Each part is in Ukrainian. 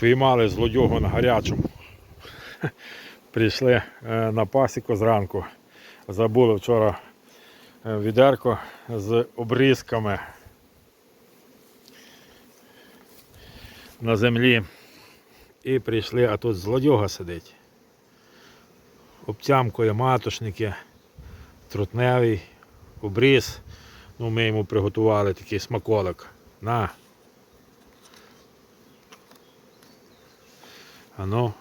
Піймали злодюгу на гарячому. Прийшли е, на пасіку зранку. Забули вчора е, відерко з обрізками на землі. І прийшли, а тут злодюга сидить. Обтямкує матошники, трутневий, обріз. Ну, ми йому приготували такий смаколик. На. А ну.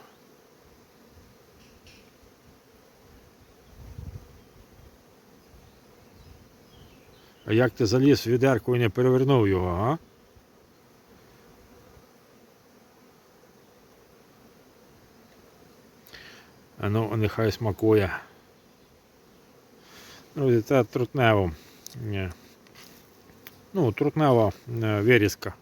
А як ти заліз в відерку і не перевернув його, а? А ну, нехай смакує. Ну, це трутнево. Ні. Ну, трутнева е, вирізка.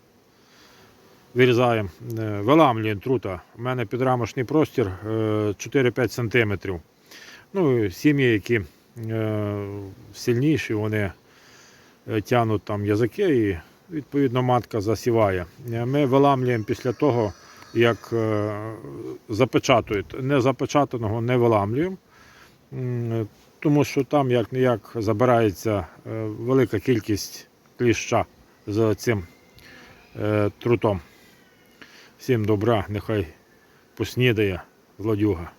Вирізаємо, е, виламлюємо трута. У мене підрамочний простір е, 4-5 см. Ну, сім'ї, які е, сильніші, вони е, тягнуть там язики і відповідно матка засіває. Е, Ми виламлюємо після того, як е, запечатують. Не запечатаного не виламлюємо, тому що там як не як забирається е, велика кількість кліща з цим е, трутом. Всім добра, нехай поснідає злодюга.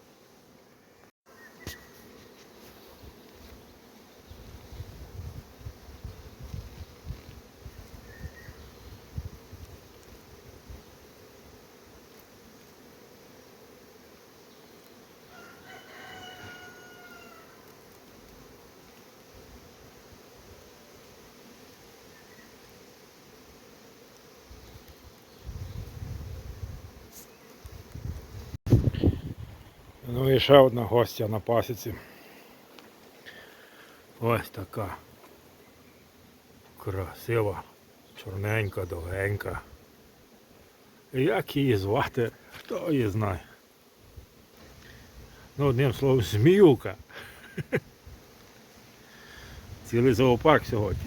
Ну і ще одна гостя на пасіці. Ось така. Красива, чорненька, довгенька. Як її звати, хто її знає. Ну, одним словом, зміюка. Цілий зоопарк сьогодні.